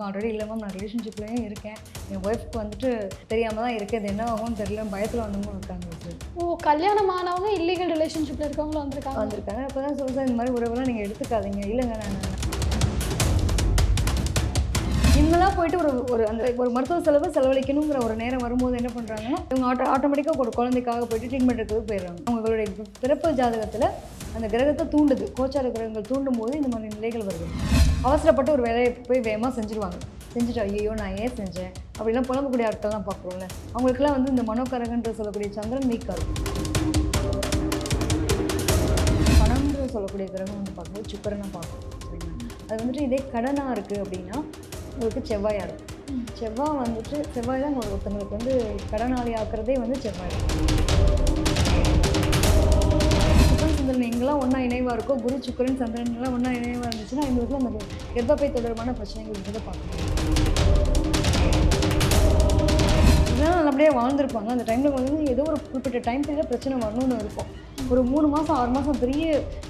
Already இல்லை ma'am நான் ரிலேஷன்ஷிப்லேயும் இருக்கேன். என் ஒய்ஃப்க்கு வந்துட்டு தெரியாமல் தான் இருக்குது அது என்ன ஆகும்னு தெரியல. பயத்தில் வந்தவங்க இருக்காங்க சார் ஓ கல்யாணம் ஆனவங்க இல்லீகல் ரிலேஷன்ஷிப்ல இருக்கவங்களும் வந்திருக்காங்க. வந்திருக்காங்க. அப்போ தான் சொல்லுங்கள் இந்த மாதிரி உறவுலாம் நீங்கள் எடுத்துக்காதீங்க. இல்லைங்க நான் இவங்களாம் போயிட்டு ஒரு ஒரு அந்த ஒரு மருத்துவ செலவு செலவழிக்கணுங்கிற ஒரு நேரம் வரும்போது என்ன பண்ணுறாங்கன்னா இவங்க ஆட்டோ ஆட்டோமேட்டிக்காக ஒரு குழந்தைக்காக போயிட்டு ட்ரீட்மெண்ட் எடுக்கிறது போயிடுறாங்க. அவங்களுடைய பிறப்பு ஜாதகத்தில் அந்த கிரகத்தை தூண்டுது. கோச்சார கிரகங்கள் தூண்டும் போது இந்த மாதிரி நிலைகள் வருது. அவசரப்பட்டு ஒரு வேலையை போய் வேகமாக செஞ்சுருவாங்க. செஞ்சுட்டு ஐயோ நான் ஏன் செஞ்சேன்? அப்படிலாம் புலம்பக்கூடிய ஆட்கள்லாம் பார்க்குறோம்ல. அவங்களுக்குலாம் வந்து இந்த மனோக்கரகன்ற சொல்லக்கூடிய சந்திரன் நீக்காது. இருக்கும் பணம்ன்ற சொல்லக்கூடிய கிரகம் வந்து பார்க்கும்போது சுக்கரனை பார்க்கும். அது வந்துட்டு இதே கடனாக இருக்குது அப்படின்னா உங்களுக்கு செவ்வாயாக இருக்கும் செவ்வாய் வந்துட்டு செவ்வாய் தான் ஒரு ஒருத்தங்களுக்கு வந்து கடனாளி ஆக்குறதே வந்து செவ்வாய். சுக்கரன் சந்திரன் எங்கெல்லாம் ஒன்றா இணைவாக இருக்கோ குரு சுக்கரன் சந்திரன் எல்லாம் ஒன்றா இணைவாக இருந்துச்சுன்னா எங்களுக்கு அந்த கர்ப்பப்பை தொடர்பான பிரச்சனைகள் இருக்கிறத பார்க்கணும் இதெல்லாம் நல்லபடியாக வாழ்ந்துருப்பாங்க. அந்த டைமில் வந்து ஏதோ ஒரு குறிப்பிட்ட டைம் பீரியட் பிரச்சனை வரணும்னு இருக்கும். ஒரு மூணு மாதம் ஆறு மாதம் பெரிய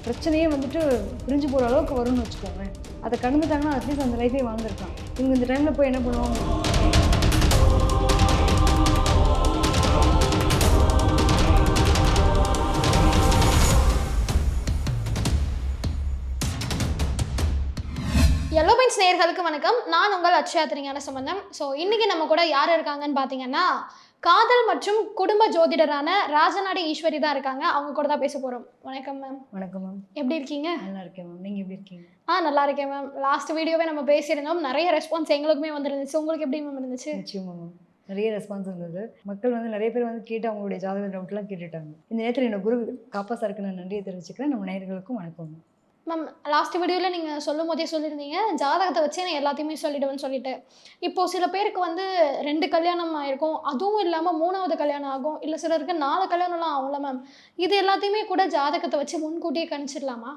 பிரச்சனையே வந்துட்டு பிரிஞ்சு போகிற அளவுக்கு வரும்னு வச்சுக்கோங்க அதை கடந்துட்டாங்கன்னா அட்லீஸ்ட் அந்த லைஃபே வாழ்ந்துருக்காங்க இவங்க இந்த டைமில் போய் என்ன பண்ணுவாங்க? எல்லோ பெயின்ஸ் நேயர்களுக்கு வணக்கம். நான் உங்கள் அக்ஷயா திருஞான சம்பந்தம் ஸோ இன்னைக்கு நம்ம கூட யார் இருக்காங்கன்னு பார்த்தீங்கன்னா காதல் மற்றும் குடும்ப ஜோதிடரான ராஜநாடி ஈஸ்வரி தான் இருக்காங்க. அவங்க கூட தான் பேச போகிறோம் வணக்கம் மேம் வணக்கம் மேம் எப்படி இருக்கீங்க? நல்லா இருக்கேன் மேம் நீங்கள் எப்படி இருக்கீங்க? ஆ நல்லா இருக்கேன் மேம் லாஸ்ட் வீடியோவே நம்ம பேசியிருந்தோம். நிறைய ரெஸ்பான்ஸ் எங்களுக்குமே வந்துருந்துச்சு. உங்களுக்கு எப்படி மேம் இருந்துச்சு? நிச்சயமா மேம் நிறைய ரெஸ்பான்ஸ் இருந்தது. மக்கள் வந்து நிறைய பேர் வந்து கேட்டு அவங்களுடைய ஜாதக டவுட்லாம் கேட்டுட்டாங்க. இந்த நேரத்தில் என்னோட குரு காப்பா சாருக்கு நான் நன்றியை தெரிவிச்சுக்கிறேன். நம்ம நேயர்களுக்கும் வணக்கம் மேம் லாஸ்ட் வீடியோவில் நீங்கள் சொல்லும் போதே சொல்லியிருந்தீங்க. ஜாதகத்தை வச்சே நான் எல்லாத்தையுமே சொல்லிடுவேன்னு சொல்லிட்டு. இப்போ சில பேருக்கு வந்து ரெண்டு கல்யாணம் ஆயிருக்கும். அதுவும் இல்லாமல் மூணாவது கல்யாணம் ஆகும். இல்லை சிலருக்கு நாலு கல்யாணம்லாம் ஆகும்ல மேம் இது எல்லாத்தையுமே கூட ஜாதகத்தை வச்சு முன்கூட்டியே கணிச்சிடலாமா?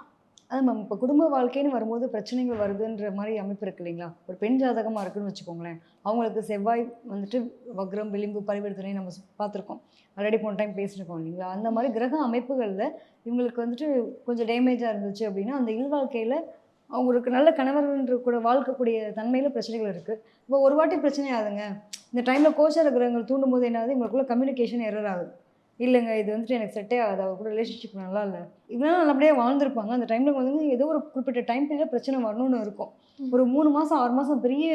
அது மேம் இப்போ குடும்ப வாழ்க்கைன்னு வரும்போது பிரச்சனைகள் வருதுன்ற மாதிரி அமைப்பு இருக்கு இல்லைங்களா? ஒரு பெண் ஜாதகமாக இருக்குன்னு வச்சுக்கோங்களேன். அவங்களுக்கு செவ்வாய் வந்துட்டு வக்ரம் விளிம்பு பரிவர்த்தனை நம்ம பார்த்துருக்கோம். ஆல்ரெடி போன டைம் பேசியிருக்கோம் இல்லைங்களா? அந்த மாதிரி கிரக அமைப்புகளில் இவங்களுக்கு வந்துட்டு கொஞ்சம் டேமேஜாக இருந்துச்சு அப்படின்னா அந்த இல்வாழ்க்கையில் அவங்களுக்கு நல்ல கணவர்ன்ற கூட வாழ்க்கக்கூடிய தன்மையில் பிரச்சனைகள் இருக்குது இப்போ ஒரு வாட்டி பிரச்சனை ஆகுதுங்க. இந்த டைமில் கோச்சார கிரகங்கள் தூண்டும் போது என்ன ஆகுது இவங்களுக்குள்ள கம்யூனிகேஷன் எரர் ஆகுது. இல்லைங்க இது வந்துட்டு எனக்கு செட்டே ஆகாது. அவர் கூட ரிலேஷன்ஷிப் நல்லா இல்லை. இதெல்லாம் நல்லபடியாக வாழ்ந்திருப்பாங்க. அந்த டைமில் வந்து ஏதோ ஒரு குறிப்பிட்ட டைம் பீரியட் பிரச்சனை வரணும்னு இருக்கும். ஒரு மூணு மாதம் ஆறு மாதம் பெரிய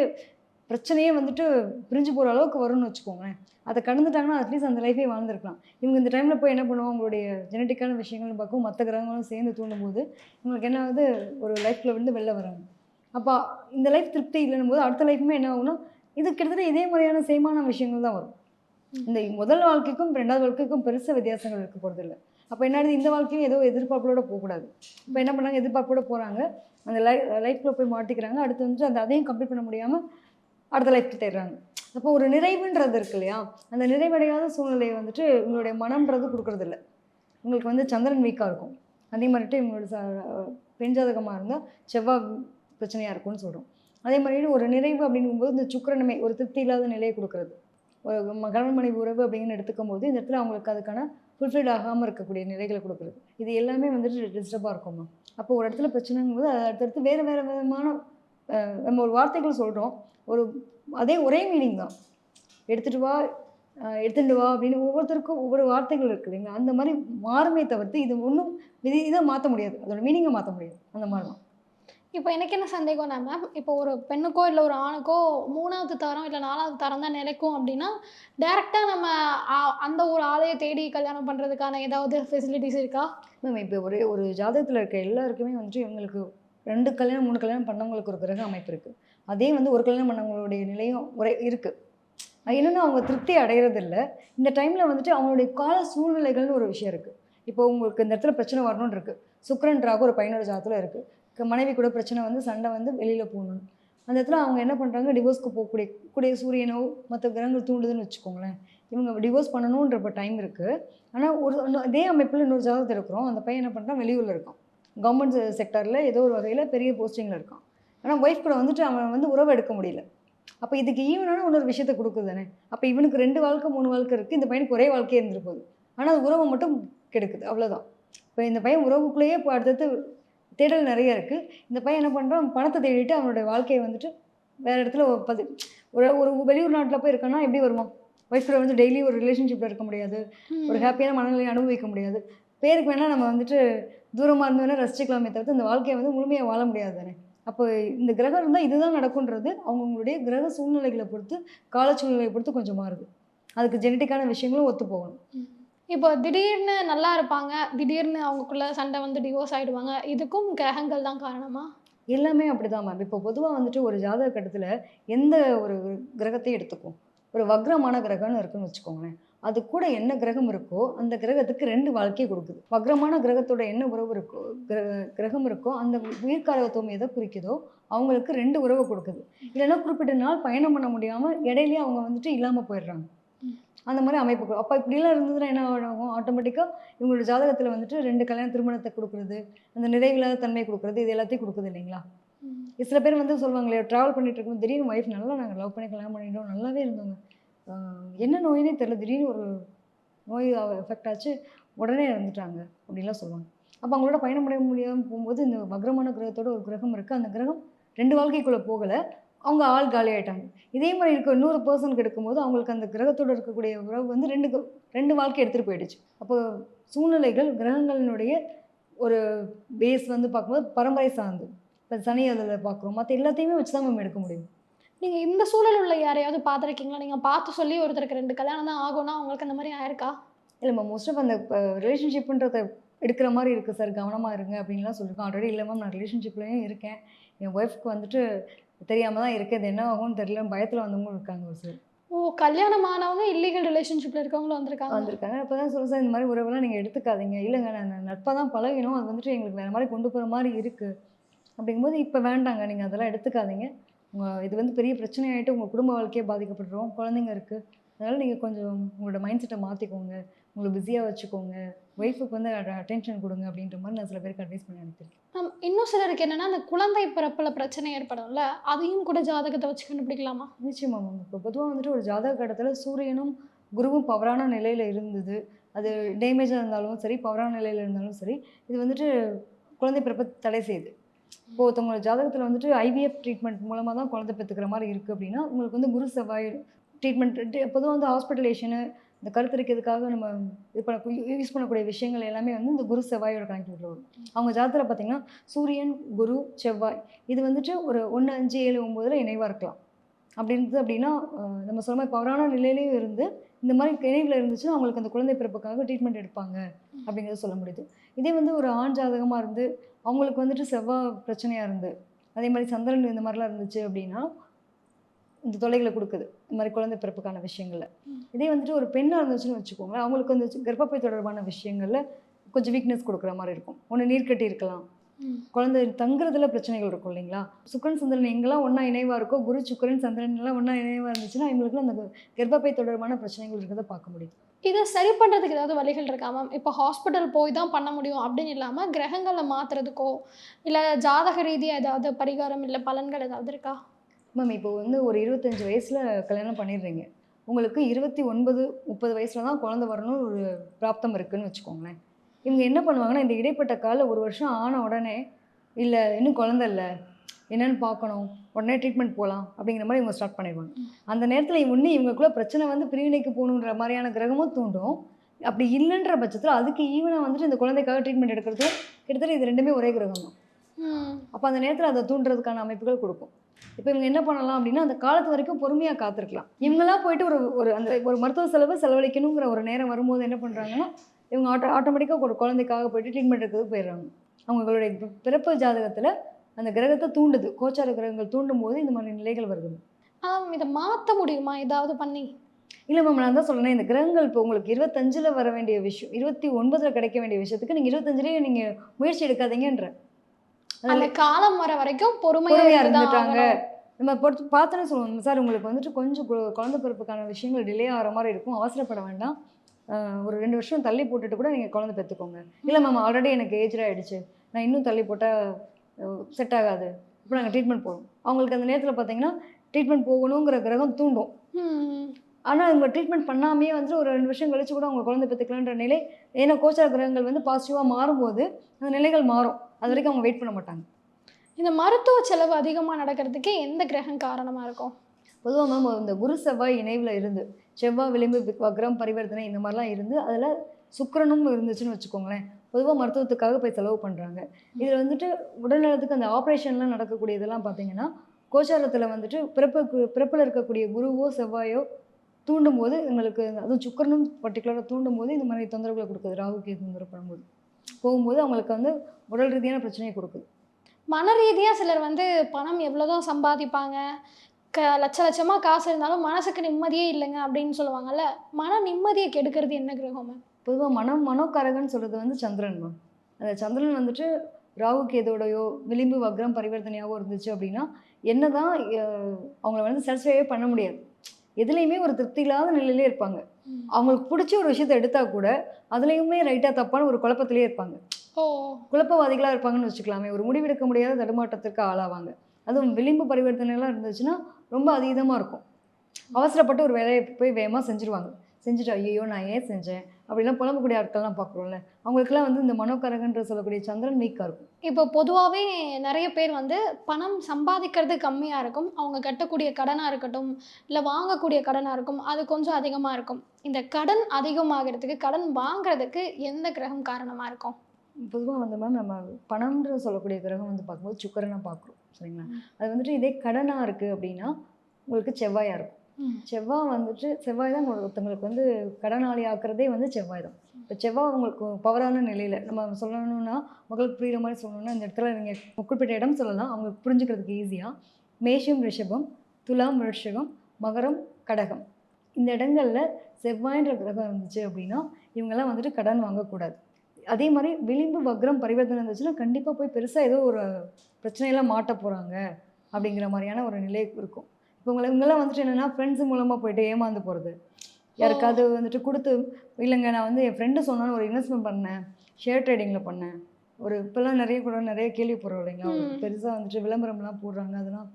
பிரச்சனையே வந்துட்டு பிரிஞ்சு போகிற அளவுக்கு வரும்னு வச்சுக்கோங்களேன். அதை கடந்துட்டாங்கன்னா அட்லீஸ்ட் அந்த லைஃபே வாழ்ந்திருக்கலாம். இவங்க இந்த டைமில் போய் என்ன பண்ணுவாங்க? அவங்களுடைய ஜெனட்டிக்கான விஷயங்கள்னு பார்க்கும் மற்ற கிரகங்களும் சேர்ந்து தூண்டும் போது இவங்களுக்கு என்ன ஆகுது? ஒரு லைஃப்பில் வந்து வெளில வராங்க. அப்போ இந்த லைஃப் திருப்தி இல்லைன்னும் போது அடுத்த லைஃப்புமே என்ன ஆகும்னா இது கிட்டத்தட்ட இதே மாதிரியான சேமான விஷயங்கள் தான் வரும். இந்த முதல் வாழ்க்கைக்கும் ரெண்டாவது வாழ்க்கைக்கும் பெருசாக வித்தியாசங்கள் இருக்க போகிறது இல்லை. அப்போ என்ன ஆகுது? இந்த வாழ்க்கையும் ஏதோ எதிர்பார்ப்போட போகக்கூடாது இப்போ என்ன பண்ணாங்க? எதிர்பார்ப்போட போகிறாங்க அந்த லை லைஃப்பில் போய் மாட்டிக்கிறாங்க. அடுத்து வந்துட்டு அந்த அதையும் கம்ப்ளீட் பண்ண முடியாமல் அடுத்த லைஃப்க்கு தேடுறாங்க அப்போ ஒரு நிறைவுன்றது இருக்கு இல்லையா? அந்த நிறைவடையாத சூழ்நிலையை வந்துட்டு உங்களுடைய மனம்ன்றது கொடுக்குறது இல்லை. உங்களுக்கு வந்து சந்திரன் வீக்காக இருக்கும். அதே மாதிரிட்டு இவங்களோட பெண் ஜாதகமாக இருந்தால் செவ்வாய் பிரச்சனையாக இருக்கும்னு சொல்கிறோம் அதே மாதிரி ஒரு நிறைவு அப்படிங்கும்போது இந்த சுக்கிரனமே ஒரு திருப்தி இல்லாத நிலையை கொடுக்குறது. ஒரு கணவன் மனைவி உறவு அப்படின்னு எடுத்துக்கும் போது இந்த இடத்துல அவங்களுக்கு அதுக்கான ஃபுல்ஃபில் ஆகாமல் இருக்கக்கூடிய நிலைகளை கொடுக்குறது. இது எல்லாமே வந்துட்டு டிஸ்டர்பாக இருக்குமா அப்போ ஒரு இடத்துல பிரச்சனைங்கும் போது அது அடுத்தடுத்து வேறு வேறு விதமான நம்ம ஒரு வார்த்தைகள் சொல்கிறோம் ஒரு அதே ஒரே மீனிங் தான். எடுத்துகிட்டு வா எடுத்துட்டு வா அப்படின்னு ஒவ்வொருத்தருக்கும் ஒவ்வொரு வார்த்தைகள் இருக்கு இல்லைங்களா? அந்த மாதிரி மாறுமே தவிர்த்து இது ஒன்றும் விதி இதை மாற்ற முடியாது. அதோட மீனிங்கை மாற்ற முடியாது. அந்த மாதிரி தான். இப்போ எனக்கு என்ன சந்தேகம்னா மேம் இப்போ ஒரு பெண்ணுக்கோ இல்லை ஒரு ஆணுக்கோ மூணாவது தரம் இல்லை நாலாவது தரம் தான் நிலைக்கும் அப்படின்னா டேரெக்டாக நம்ம ஆ- அந்த ஒரு ஆலையை தேடி கல்யாணம் பண்ணுறதுக்கான ஏதாவது ஃபெசிலிட்டிஸ் இருக்கா? மேம் இப்போ ஒரே ஒரு ஜாதகத்தில் இருக்க எல்லாருக்குமே வந்துட்டு இவங்களுக்கு ரெண்டு கல்யாணம் மூணு கல்யாணம் பண்ணவங்களுக்கு ஒரு கிரக அமைப்பு இருக்குது அதே வந்து ஒரு கல்யாணம் பண்ணவங்களுடைய நிலையும் ஒரே இருக்குது என்னென்னா அவங்க திருப்தி அடைகிறதில்ல இந்த டைமில் வந்துட்டு அவங்களுடைய கால சூழ்நிலைகள்னு ஒரு விஷயம் இருக்குது இப்போ உங்களுக்கு இந்த இடத்துல பிரச்சனை வரணும்னு இருக்குது சுக்கிரன் ராகு ஒரு பையனோட ஜாதத்தில் இருக்குது மனைவி கூட பிரச்சனை வந்து சண்டை வந்து வெளியில் போகணும். அந்த இடத்துல அவங்க என்ன பண்ணுறாங்க டிவோர்ஸ்க்கு போகக்கூடிய கூடிய சூரியனோ மற்ற கிரகங்கள் தூண்டுதுன்னு வச்சுக்கோங்களேன். இவங்க டிவோர்ஸ் பண்ணணுன்றப்ப டைம் இருக்குது ஆனால் ஒரு அதே இதே அமைப்பில் இன்னொரு ஜாதகத்தில் இருக்கிறோம். அந்த பையன் என்ன பண்ணுறான் வெளியூரில் இருக்கான். கவர்மெண்ட் செக்டரில் ஏதோ ஒரு வகையில் பெரிய போஸ்டிங்கில் இருக்கான். ஆனால் ஒய்ஃப் கூட வந்துட்டு அவன் வந்து உறவு எடுக்க முடியல. அப்போ இதுக்கு ஈவனான இன்னொரு விஷயத்தை கொடுக்குது தானே? அப்போ இவனுக்கு ரெண்டு வாழ்க்கை மூணு வாழ்க்கை இருக்குது இந்த பையனுக்கு ஒரே வாழ்க்கையே இருந்துட்டு போகுது ஆனால் அது உறவை மட்டும் கெடுக்குது. அவ்வளோதான் இப்போ இந்த பையன் உறவுக்குள்ளேயே இப்போ அடுத்தடுத்து தேடல் நிறைய இருக்குது இந்த பையன் என்ன பண்ணுறான் பணத்தை தேடிட்டு அவனுடைய வாழ்க்கையை வந்துட்டு வேறு இடத்துல ஒரு பதி ஒரு ஒரு வெளியூர் நாட்டில் போய் இருக்கோன்னா எப்படி வருமா ஒய்ஃப் கூட வந்து டெய்லி ஒரு ரிலேஷன்ஷிப்பில் இருக்க முடியாது. ஒரு ஹாப்பியான மனநிலையை அனுபவிக்க முடியாது. பேருக்கு வேணால் நம்ம வந்துட்டு தூரமாக இருந்து வேணால் ரசிச்சுக்கலாமே தவிர்த்து இந்த வாழ்க்கையை வந்து முழுமையாக வாழ முடியாது தானே. அப்போ இந்த கிரகம் இருந்தால் இதுதான் நடக்குன்றது அவங்களுடைய கிரக சூழ்நிலைகளை பொறுத்து கால சூழ்நிலையை பொறுத்து கொஞ்சம் மாறுது. அதுக்கு ஜெனட்டிக்கான விஷயங்களும் ஒத்து போகணும். இப்போ திடீர்னு நல்லா இருப்பாங்க திடீர்னு அவங்களுக்குள்ள சண்டை வந்து டிவோர்ஸ் ஆயிடுவாங்க இதுக்கும் கிரகங்கள் தான் காரணமா? எல்லாமே அப்படிதான் மேம் இப்போ பொதுவாக வந்துட்டு ஒரு ஜாதக கட்டத்தில் எந்த ஒரு கிரகத்தையும் எடுத்துக்கும் ஒரு வக்ரமான கிரகம்னு இருக்குன்னு வச்சுக்கோங்களேன். அது கூட என்ன கிரகம் இருக்கோ அந்த கிரகத்துக்கு ரெண்டு வாழ்க்கையை கொடுக்குது. வக்ரமான கிரகத்தோட என்ன உறவு இருக்கோ கிர- கிரகம் இருக்கோ அந்த உயிர்காலத்துவம் எதை குறிக்குதோ அவங்களுக்கு ரெண்டு உறவை கொடுக்குது. இல்லைன்னா குறிப்பிட்ட நாள் பயணம் பண்ண முடியாமல் இடையிலேயே அவங்க வந்துட்டு இல்லாமல் போயிடுறாங்க. அந்த மாதிரி அமைப்பு அப்போ இப்படிலாம் இருந்ததுன்னா என்ன ஆகும்? ஆட்டோமேட்டிக்காக இவங்களோட ஜாதகத்தில் வந்துட்டு ரெண்டு கல்யாண திருமணத்தை கொடுக்குறது அந்த நிறைவில்லாத தன்மை கொடுக்குறது இது எல்லாத்தையும் கொடுக்குது இல்லைங்களா? சில பேர் வந்து சொல்லுவாங்களே ட்ராவல் பண்ணிட்டு இருக்கும்போது திடீர்னு ஒய்ஃப் நல்லா நாங்கள் லவ் பண்ணி கல்யாணம் பண்ணிட்டோம் நல்லாவே இருந்தோங்க. என்ன நோயினே தெரியல திடீர்னு ஒரு நோய் எஃபெக்ட் ஆச்சு உடனே இறந்துட்டாங்க அப்படின்லாம் சொல்லுவாங்க. அப்போ அவங்களோட பயணம் பண்ண முடியாமல் போகும்போது இந்த வக்ரமான கிரகத்தோட ஒரு கிரகம் இருக்குது அந்த கிரகம் ரெண்டு வாழ்க்கைக்குள்ளே போகலை. அவங்க ஆள் காலி இதே மாதிரி இருக்க இன்னொரு பர்சனுக்கு எடுக்கும்போது அவங்களுக்கு அந்த கிரகத்தோட இருக்கக்கூடிய உறவு வந்து ரெண்டு ரெண்டு வாழ்க்கை எடுத்துகிட்டு போயிடுச்சு. அப்போ சூழ்நிலைகள் கிரகங்களினுடைய ஒரு பேஸ் வந்து பார்க்கும்போது பரம்பரை சார்ந்து இப்போ சனி அதில் பார்க்குறோம். மற்ற எல்லாத்தையுமே வச்சு தான் நம்ம எடுக்க முடியும். நீங்க இந்த சூழல் உள்ள யாரையாவது பார்த்துருக்கீங்களா? நீங்க பார்த்து சொல்லி ஒருத்தருக்கு ரெண்டு கல்யாணம் தான் ஆகும்னா அவங்களுக்கு அந்த மாதிரி ஆயிருக்கா? இல்லைம்மா மோஸ்ட் ஆஃப் அந்த ரிலேஷன்ஷிப்புன்றத எடுக்கிற மாதிரி இருக்குது சார் கவனமாக இருங்க அப்படின்லாம் சொல்லியிருக்கோம் ஆல்ரெடி இல்லை மேம் நான் ரிலேஷன்ஷிப்லேயும் இருக்கேன். என் ஒய்ஃப்க்கு வந்துட்டு தெரியாமல் தான் இருக்குது இது என்ன ஆகும்னு தெரியல பயத்தில் வந்தவங்களும் இருக்காங்க ஒரு சிலர். ஓ கல்யாணம் ஆனவங்க இல்லீகல் ரிலேஷன்ஷிப்ல இருக்கவங்களும் வந்திருக்காங்க? வந்திருக்காங்க. அப்போ தான் சொல்ல சார் இந்த மாதிரி உறவெல்லாம் நீங்கள் எடுத்துக்காதீங்க. இல்லைங்க நான் நட்பாக தான் பழகினோம். அது வந்துட்டு எங்களுக்கு வேறு மாதிரி கொண்டு போகிற மாதிரி இருக்குது அப்படிங்கும்போது இப்போ வேண்டாங்க நீங்கள் அதெல்லாம் எடுத்துக்காதீங்க. உங்கள் இது வந்து பெரிய பிரச்சனையாயிட்டு உங்கள் குடும்ப வாழ்க்கையே பாதிக்கப்பட்டுரும் குழந்தைங்க இருக்குது அதனால் நீங்கள் கொஞ்சம் உங்களோட மைண்ட் செட்டை மாற்றிக்கோங்க உங்களை பிஸியாக வச்சுக்கோங்க. ஒய்ஃபுக்கு வந்து அட்டென்ஷன் கொடுங்க அப்படின்ற மாதிரி நான் சில பேருக்கு அட்வைஸ் பண்ணி அனுப்பியிருக்கேன் ஆம், இன்னும் சிலருக்கு என்னன்னா அந்த குழந்தை பிறப்புல பிரச்சனை ஏற்படும்ல அதையும் கூட ஜாதகத்தை வச்சு கண்டுபிடிக்கலாமா? நிச்சயமா மேம் இப்போ பொதுவாக வந்துட்டு ஒரு ஜாதக கட்டத்தில் சூரியனும் குருவும் பவரான நிலையில் இருந்தது. அது டேமேஜாக இருந்தாலும் சரி பவரான நிலையில் இருந்தாலும் சரி இது வந்துட்டு குழந்தை பிறப்பை தடை செய்யுது. இப்போ ஒருத்தவங்களோட ஜாதகத்தில் வந்துட்டு ஐவிஎஃப் ட்ரீட்மெண்ட் மூலமாக தான் குழந்தை பெற்றுக்கிற மாதிரி இருக்குது அப்படின்னா உங்களுக்கு வந்து குரு செவ்வாய் ட்ரீட்மெண்ட் பொதுவாக வந்து ஹாஸ்பிட்டலேஷனு இந்த கருத்தரிக்கிறதுக்காக நம்ம இது பண்ண யூஸ் பண்ணக்கூடிய விஷயங்கள் எல்லாமே வந்து இந்த குரு செவ்வாயோட கனெக்டிவிட்டி வரும் அவங்க ஜாதகத்தில் பார்த்தீங்கன்னா சூரியன் குரு செவ்வாய் இது வந்துட்டு ஒரு ஒன்று அஞ்சு ஏழு ஒம்போதில் இணைவாக இருக்கலாம். அப்படி இருந்தது அப்படின்னா நம்ம சொன்ன மாதிரி பவரான நிலையிலையும் இருந்து இந்த மாதிரி இணைவில் இருந்துச்சுன்னா அவங்களுக்கு அந்த குழந்தை பிறப்புக்காக ட்ரீட்மெண்ட் எடுப்பாங்க அப்படிங்கிறத சொல்ல முடியுது. இதே வந்து ஒரு ஆண் ஜாதகமாக இருந்து அவங்களுக்கு வந்துட்டு செவ்வாய் பிரச்சனையாக இருந்து அதே மாதிரி சந்திரன் இந்த மாதிரிலாம் இருந்துச்சு அப்படின்னா இந்த தொல்லைகளை கொடுக்குது. இந்த மாதிரி குழந்தை பிறப்புக்கான விஷயங்கள்ல. இதே வந்துட்டு ஒரு பெண்ணாக இருந்துச்சுன்னு வச்சுக்கோங்களேன் அவங்களுக்கு வந்து கர்ப்பப்பை தொடர்பான விஷயங்கள்ல கொஞ்சம் வீக்னஸ் கொடுக்குற மாதிரி இருக்கும். ஒன்று நீர்க்கட்டி இருக்கலாம். குழந்தை தங்குறதுல பிரச்சனைகள் இருக்கும் இல்லைங்களா? சுக்கரன் சந்திரன் எங்கெல்லாம் ஒன்றா இணைவாக இருக்கோ குரு சுக்கரன் சந்திரன் எல்லாம் ஒன்றா இணைவாக இருந்துச்சுன்னா இவங்களுக்குலாம் அந்த கர்ப்பப்பை தொடர்பான பிரச்சனைகள் இருக்கிறத பார்க்க முடியும். இதை சரி பண்ணுறதுக்கு ஏதாவது வழிகள் இருக்கா மேம் இப்போ ஹாஸ்பிட்டல் போய் தான் பண்ண முடியும் அப்படின்னு இல்லாமல் கிரகங்களை மாற்றுறதுக்கோ இல்லை ஜாதக ரீதியாக ஏதாவது பரிகாரம் இல்லை பலன்கள் ஏதாவது இருக்கா? மேம் இப்போ வந்து ஒரு இருபத்தஞ்சு வயசில் கல்யாணம் பண்ணிடுறீங்க. உங்களுக்கு இருபத்தி ஒன்பது முப்பது வயசில் தான் குழந்தை வரணும்னு ஒரு பிராப்தம் இருக்குன்னு வச்சுக்கோங்களேன். இவங்க என்ன பண்ணுவாங்கன்னா இந்த இடைப்பட்ட கால ஒரு வருஷம் ஆன உடனே இல்லை இன்னும் குழந்த இல்லை. என்னன்னு பார்க்கணும். உடனே ட்ரீட்மெண்ட் போகலாம் அப்படிங்கிற மாதிரி இவங்க ஸ்டார்ட் பண்ணிடுவாங்க. அந்த நேரத்தில் ஒன்று இவங்களுக்குள்ள பிரச்சனை வந்து பிரிவினைக்கு போகணுன்ற மாதிரியான கிரகமும் தூண்டும். அப்படி இல்லைன்ற பட்சத்தில் அதுக்கு ஈவனாக வந்துட்டு இந்த குழந்தைக்காக ட்ரீட்மெண்ட் எடுக்கிறது கிட்டத்தட்ட இது ரெண்டுமே ஒரே கிரகம் தான். அப்போ அந்த நேரத்தில் அதை தூண்டுறதுக்கான அமைப்புகள் கொடுக்கும். இப்போ இவங்க என்ன பண்ணலாம் அப்படின்னா அந்த காலத்து வரைக்கும் பொறுமையாக காத்திருக்கலாம். இவங்களா போயிட்டு ஒரு ஒரு அந்த ஒரு மருத்துவ செலவு செலவழிக்கணுங்கிற ஒரு நேரம் வரும்போது என்ன பண்ணுறாங்கன்னா இவங்க ஆட்டோ ஆட்டோமேட்டிக்காக ஒரு குழந்தைக்காக போயிட்டு ட்ரீட்மெண்ட் எடுக்கிறதுக்கு போயிடுறாங்க. அவங்களுடைய பிறப்பு ஜாதகத்தில் அந்த கிரகத்தை தூண்டுது. கோச்சார கிரகங்கள் தூண்டும் போது இந்த மாதிரி நிலைகள் வருது. ஆனால் இதை மாற்ற முடியுமா? ஏதாவது பண்ணி? இல்லை மேம் நான் தான் சொல்றேனே இந்த கிரகங்கள் இப்போ உங்களுக்கு இருபத்தஞ்சில் வர வேண்டிய விஷயம் இருபத்தி ஒன்பதில் கிடைக்க வேண்டிய விஷயத்துக்கு நீங்கள் இருபத்தஞ்சிலேயே நீங்கள் முயற்சி எடுக்காதீங்கன்ற. அந்த காலம் வர வரைக்கும் பொறுமையா பொறுமையாக இருந்துட்டாங்க. நம்ம பொறுத்து பார்த்தோன்னே சொல்லுவோம். சார் உங்களுக்கு வந்துட்டு கொஞ்சம் குழந்தை பிறப்புக்கான விஷயங்கள் டிலே ஆகிற மாதிரி இருக்கும். அவசரப்பட வேண்டாம். ஒரு ரெண்டு வருஷம் தள்ளி போட்டுட்டு கூட நீங்கள் குழந்தை பெற்றுக்கோங்க இல்லை மேம் ஆல்ரெடி எனக்கு ஏஜ் ஆகிடுச்சு நான் இன்னும் தள்ளி போட்டால் செட் ஆகாது. இப்போ நாங்கள் ட்ரீட்மெண்ட் போகணும் அவங்களுக்கு அந்த நேரத்தில் பார்த்தீங்கன்னா ட்ரீட்மெண்ட் போகணுங்கிற கிரகம் தூண்டும். ஆனால் அவங்க ட்ரீட்மெண்ட் பண்ணாமையே வந்து ஒரு ரெண்டு வருஷம் கழிச்சு கூட அவங்க குழந்தை பெற்றுக்கலான்ற நிலை ஏன்னா கோச்சார கிரகங்கள் வந்து பாசிட்டிவாக மாறும்போது அந்த நிலைகள் மாறும். அது வரைக்கும் அவங்க வெயிட் பண்ண மாட்டாங்க. இந்த மருத்துவ செலவு அதிகமாக நடக்கிறதுக்கு எந்த கிரகம் காரணமாக இருக்கும்? பொதுவாக மேம் இந்த குரு செவ்வாய் இணைவில் இருந்து செவ்வாய் விளிம்பு விக்- வக்ரம் பரிவர்த்தனை இந்த மாதிரிலாம் இருந்து அதில் சுக்கிரனும் இருந்துச்சுன்னு வச்சுக்கோங்களேன். பொதுவாக மருத்துவத்துக்காக போய் செலவு பண்ணுறாங்க இதில் வந்துட்டு உடல்நலத்துக்கு அந்த ஆப்ரேஷன்லாம் நடக்கக்கூடிய இதெல்லாம் பார்த்தீங்கன்னா கோச்சாரத்தில் வந்துட்டு பிறப்புக்கு பிறப்பில் இருக்கக்கூடிய குருவோ செவ்வாயோ தூண்டும் போது எங்களுக்கு அதுவும் சுக்கிரனும் பர்டிகுலராக தூண்டும் போது இந்த மாதிரி தொந்தரவுகளை கொடுக்குது. ராகு கேது தொந்தரவு பண்ணும்போது. போகும்போது அவங்களுக்கு வந்து உடல் ரீதியான பிரச்சனையை கொடுக்குது. மன ரீதியாக சிலர் வந்து பணம் எவ்வளோதான் சம்பாதிப்பாங்க. க லட்ச லட்சமாக காசு இருந்தாலும் மனசுக்கு நிம்மதியே இல்லைங்க அப்படின்னு சொல்லுவாங்கல்ல. மன நிம்மதியை கெடுக்கிறது என்ன கிரகம் மேம்? பொதுவாக மனம் மனோகாரகன்னு சொல்கிறது வந்து சந்திரன் மேம். அந்த சந்திரன் வந்துட்டு ராகு கேதோடையோ விளிம்பு வக்ரம் பரிவர்த்தனையாவோ இருந்துச்சு அப்படின்னா என்னதான் அஹ், அவங்கள வந்து சாட்டிஸ்ஃபைவே பண்ண முடியாது. எதுலேயுமே ஒரு திருப்தி இல்லாத நிலையிலே இருப்பாங்க. அவங்களுக்கு பிடிச்ச ஒரு விஷயத்தை எடுத்தால் கூட அதுலேயுமே ரைட்டாக தப்பான ஒரு குழப்பத்திலே இருப்பாங்க. குழப்பவாதிகளாக இருப்பாங்கன்னு வச்சுக்கலாமே ஒரு முடிவெடுக்க முடியாத தடுமாற்றத்திற்கு ஆளாவாங்க. அதுவும் விளிம்பு பரிவர்த்தனைலாம் இருந்துச்சுன்னா ரொம்ப அதீதமாக இருக்கும். அவசரப்பட்டு ஒரு வேலையை போய் வேகமாக செஞ்சுருவாங்க. செஞ்சுட்டு ஐயோ நான் ஏன் செஞ்சேன்? அப்படிலாம் புலம்பக்கூடிய ஆட்கள்லாம் பார்க்குறோம்ல அவங்களுக்குலாம் வந்து இந்த மனோகரகன்ற சொல்லக்கூடிய சந்திரன் வீக்காக இருக்கும். இப்போ பொதுவாகவே நிறைய பேர் வந்து பணம் சம்பாதிக்கிறது கம்மியாக இருக்கும் அவங்க கட்டக்கூடிய கடனாக இருக்கட்டும் இல்லை வாங்கக்கூடிய கடனாக இருக்கும் அது கொஞ்சம் அதிகமாக இருக்கும். இந்த கடன் அதிகமாகிறதுக்கு கடன் வாங்குறதுக்கு எந்த கிரகம் காரணமாக இருக்கும்? பொதுவாக வந்து மேம் நம்ம பணம்ன்ற சொல்லக்கூடிய கிரகம் வந்து பார்க்கும்போது சுக்கரனை பார்க்குறோம் சரிங்களா? அது வந்துட்டு இதே கடனாக இருக்குது அப்படின்னா உங்களுக்கு செவ்வாயாக இருக்கும். செவ்வாய் வந்துட்டு செவ்வாய் தான் ஒருத்தவங்களுக்கு வந்து கடனாளி ஆக்குறதே வந்து செவ்வாய் தான். இப்போ செவ்வாய் உங்களுக்கு பவரான நிலையில் நம்ம சொல்லணும்னா மக்களுக்கு புரியுற மாதிரி சொல்லணும்னா இந்த இடத்துல நீங்கள் குறிப்பிட்ட இடம் சொல்லலாம். அவங்களுக்கு புரிஞ்சுக்கிறதுக்கு ஈஸியாக மேஷம் ரிஷபம் துலாம் ரிஷகம் மகரம் கடகம். இந்த இடங்களில் செவ்வாய்ன்ற கிரகம் இருந்துச்சு அப்படின்னா இவங்கெல்லாம் வந்துட்டு கடன் வாங்கக்கூடாது. அதே மாதிரி விளிம்பு வக்ரம் பரிவர்த்தனை இருந்துச்சுன்னா கண்டிப்பாக போய் பெருசாக ஏதோ ஒரு பிரச்சனையெல்லாம் மாட்ட போகிறாங்க அப்படிங்கிற மாதிரியான ஒரு நிலை இருக்கும். இப்போ உங்களை இவங்கெல்லாம் வந்துட்டு என்னென்னா ஃப்ரெண்ட்ஸு மூலமாக போயிட்டு ஏமாந்து போகிறது யாருக்காவது வந்துட்டு கொடுத்து இல்லைங்க நான் வந்து என் ஃப்ரெண்டு சொன்னான்னு ஒரு இன்வெஸ்ட்மெண்ட் பண்ணேன். ஷேர் ட்ரேடிங்கில் பண்ணேன். ஒரு இப்போல்லாம் நிறைய கூட நிறைய கேள்விப்படுறோம் இல்லைங்களா. பெருசாக வந்துட்டு விளம்பரம்லாம் போடுறாங்க. அதெல்லாம்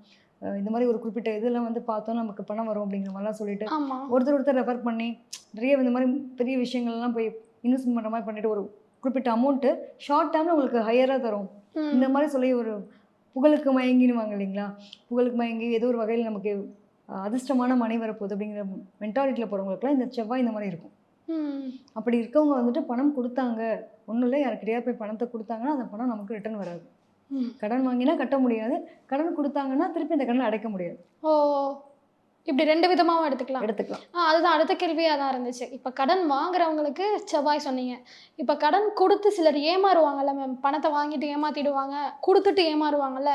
இந்த மாதிரி ஒரு குறிப்பிட்ட இதெல்லாம் வந்து பார்த்தோம் நமக்கு பணம் வரும் அப்படிங்கிற மாதிரிலாம் சொல்லிட்டு ஒருத்தர் ஒருத்தர் ரெஃபர் பண்ணி நிறைய இந்த மாதிரி பெரிய விஷயங்கள்லாம் போய் இன்வெஸ்ட்மெண்ட் பண்ணுற மாதிரி பண்ணிட்டு ஒரு குறிப்பிட்ட அமௌண்ட்டு ஷார்ட் டேர்மில் உங்களுக்கு ஹையராக தரும். இந்த மாதிரி சொல்லி ஒரு புகழுக்கு மயங்கினுவாங்க இல்லைங்களா? புகழுக்கு மயங்கி ஏதோ ஒரு வகையில் நமக்கு அதிர்ஷ்டமான மணி வரப்போகுது அப்படிங்கிற மென்டாலிட்டியில் போகிறவங்களுக்குலாம் இந்த செவ்வாய் இந்த மாதிரி இருக்கும். அப்படி இருக்கவங்க வந்துட்டு பணம் கொடுத்தாங்க. ஒன்றும் இல்லை யாருக்கிட்டையா போய் பணத்தை கொடுத்தாங்கன்னா அந்த பணம் நமக்கு ரிட்டர்ன் வராது. கடன் வாங்கினா கட்ட முடியாது. கடன் கொடுத்தாங்கன்னா திருப்பி அந்த கடனை அடைக்க முடியாது. ஓ. இப்படி ரெண்டு விதமாகவும் எடுத்துக்கலாம். எடுத்துக்கலாம். அதுதான் அடுத்த கேள்வியாக தான் இருந்துச்சு. இப்போ கடன் வாங்குறவங்களுக்கு செவ்வாய் சொன்னீங்க. இப்போ கடன் கொடுத்து சிலர் ஏமாறுவாங்கல்ல மேம் பணத்தை வாங்கிட்டு ஏமாத்திடுவாங்க கொடுத்துட்டு ஏமாறுவாங்கல்ல.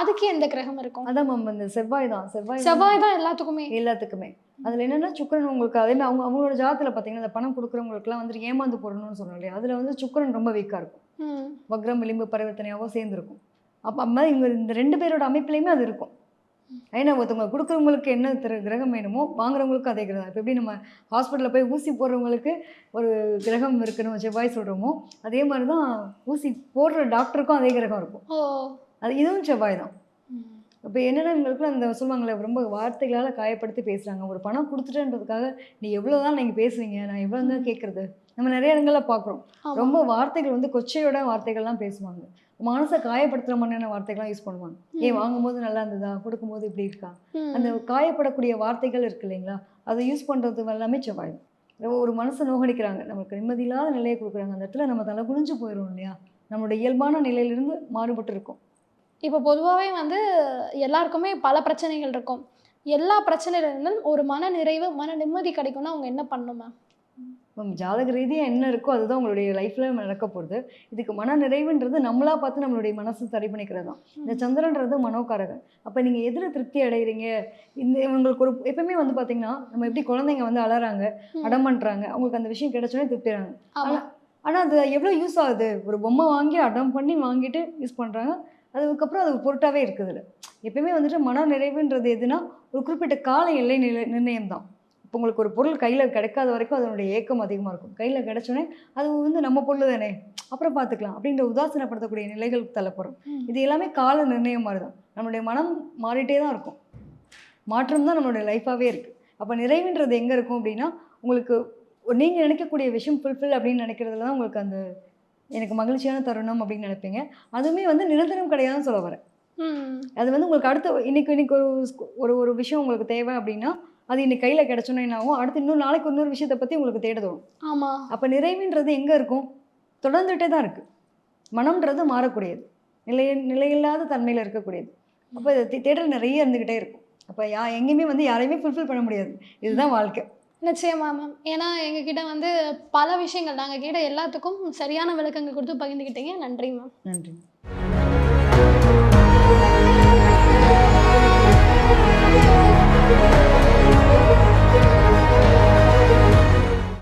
அதுக்கு எந்த கிரகம் இருக்கும்? அதான் மேம் இந்த செவ்வாய் தான். செவ்வாய் செவ்வாய் தான் எல்லாத்துக்குமே. எல்லாத்துக்குமே. அதில் என்னென்னா சுக்கரன் உங்களுக்கு அதே மாதிரி அவங்க அவங்களோட ஜாதத்தில் பார்த்தீங்கன்னா இந்த பணம் கொடுக்குறவங்களுக்குலாம் வந்து ஏமாந்து போடணும்னு சொன்னோம் இல்லையா? அதில் வந்து சுக்கரன் ரொம்ப வீக்காக இருக்கும். வக்ரம் விளிம்பு பரிவர்த்தனையாவோ சேர்ந்துருக்கும். அப்போ அம்மா இவங்க இந்த ரெண்டு பேரோட அமைப்புலையுமே அது இருக்கும். ஏன்னா ஒருத்தவங்க கொடுக்குறவங்களுக்கு என்ன திரு கிரகம் வேணுமோ வாங்குறவங்களுக்கும் அதே கிரகம். இப்போ எப்படி நம்ம ஹாஸ்பிட்டலில் போய் ஊசி போடுறவங்களுக்கு ஒரு கிரகம் இருக்கணும் செவ்வாய் சொல்கிறோமோ அதே மாதிரி தான் ஊசி போடுற டாக்டருக்கும் அதே கிரகம் இருக்கும். அது இதுவும் செவ்வாய் தான். இப்போ என்னென்னா இவங்களுக்குலாம் அந்த சொல்லுவாங்களே ரொம்ப வார்த்தைகளால் காயப்படுத்தி பேசுகிறாங்க ஒரு பணம் கொடுத்துட்டேன்றதுக்காக நீ எவ்வளோ தான் நீங்கள் பேசுவீங்க நான் எவ்வளோ தான் கேட்குறது நம்ம நிறைய இடங்களில் பார்க்குறோம் ஆமா. ரொம்ப வார்த்தைகள் வந்து கொச்சையோட வார்த்தைகள்லாம் பேசுவாங்க. மனசை காயப்படுத்துகிற மாதிரியான வார்த்தைகள்லாம் யூஸ் பண்ணுவாங்க. ஏன் வாங்கும்போது நல்லா இருந்ததா? கொடுக்கும்போது இப்படி இருக்கா. அந்த காயப்படக்கூடிய வார்த்தைகள் இருக்கு இல்லைங்களா? அதை யூஸ் பண்ணுறது எல்லாமே செவ்வாய். ஒரு மனசை நோகடிக்கிறாங்க. நமக்கு நிம்மதியில்லாத நிலையை கொடுக்குறாங்க. அந்த இடத்துல நம்ம தலை குனிஞ்சு போயிடும் இல்லையா? நம்மளுடைய இயல்பான நிலையிலிருந்து மாறுபட்டு இருக்கும். இப்போ பொதுவாகவே வந்து எல்லாருக்குமே பல பிரச்சனைகள் இருக்கும். எல்லா பிரச்சனையிலிருந்தும் ஒரு மன நிறைவு மன நிம்மதி கிடைக்கும்னா அவங்க என்ன பண்ணணும் மேம் மேம் ஜாதக ரீதியாக என்ன இருக்கோ அதுதான் உங்களுடைய லைஃப்பில் நடக்க போகிறது இதுக்கு மன நிறைவுன்றது நம்மளா பார்த்து நம்மளுடைய மனசு சரி பண்ணிக்கிறது தான் இந்த சந்திரன்றது மனோகாரகன். அப்போ நீங்கள் எதில் திருப்தி அடைகிறீங்க இந்த இவங்களுக்கு ஒரு எப்பவுமே வந்து பார்த்தீங்கன்னா நம்ம எப்படி குழந்தைங்க வந்து அலறாங்க. அடம் பண்ணுறாங்க அவங்களுக்கு அந்த விஷயம் கிடைச்சோன்னே திருப்திறாங்க ஆமா. ஆனால் அது எவ்வளோ யூஸ் ஆகுது? ஒரு பொம்மை வாங்கி அடம் பண்ணி வாங்கிட்டு யூஸ் பண்ணுறாங்க அதுக்கப்புறம் அது பொருட்டாவே இருக்குது. இல்ல. எப்பயுமே வந்துட்டு மன நிறைவுன்றது எதுனா ஒரு குறிப்பிட்ட கால எல்லை நிலை நிர்ணயம் தான் இப்போ உங்களுக்கு ஒரு பொருள் கையில் கிடைக்காத வரைக்கும் அதனுடைய ஏக்கம் அதிகமாக இருக்கும். கையில் கிடைச்சோன்னே அது வந்து நம்ம பொருள் தானே அப்புறம் பார்த்துக்கலாம் அப்படின்ற உதாசீனப்படுத்தக்கூடிய நிலைகளுக்கு தள்ளப்போகிறோம் ம். இது எல்லாமே கால நிர்ணயம் மாதிரி தான் நம்மளுடைய மனம் மாறிட்டே தான் இருக்கும். மாற்றம் தான் நம்மளுடைய லைஃபாகவே இருக்குது அப்போ நிறைவுன்றது எங்கே இருக்கும் அப்படின்னா உங்களுக்கு நீங்கள் நினைக்கக்கூடிய விஷயம் ஃபுல்ஃபில் அப்படின்னு நினைக்கிறதுல தான் உங்களுக்கு அந்த எனக்கு மகிழ்ச்சியான தருணம் அப்படின்னு நினைப்பீங்க. அதுவுமே வந்து நிரந்தரம் கிடையாதுன்னு சொல்ல வரேன். அது வந்து உங்களுக்கு அடுத்த இன்னைக்கு இன்னைக்கு ஒரு ஒரு ஒரு விஷயம் உங்களுக்கு தேவை அப்படின்னா அது இன்னைக்கு கையில் கிடச்சோன்னா என்ன ஆகும்? அடுத்து இன்னொரு நாளைக்கு இன்னொரு விஷயத்தை பற்றி உங்களுக்கு தேட தோணும். ஆமா. அப்போ நிறைவுன்றது எங்கே இருக்கும்? தொடர்ந்துகிட்டே தான் இருக்குது மனம்ன்றது மாறக்கூடியது. நிலை நிலையில்லாத தன்மையில் இருக்கக்கூடியது. அப்போ இது தே- தேடல் நிறைய இருந்துக்கிட்டே இருக்கும். அப்போ யா எங்கேயுமே வந்து யாரையுமே ஃபுல்ஃபில் பண்ண முடியாது. இதுதான் வாழ்க்கை. நிச்சயமா மேம் ஏன்னா எங்ககிட்ட வந்து பல விஷயங்கள். நாங்கள் கேட்ட எல்லாத்துக்கும் சரியான விளக்கங்கள் கொடுத்து பகிர்ந்துக்கிட்டீங்க நன்றி மேம் நன்றி.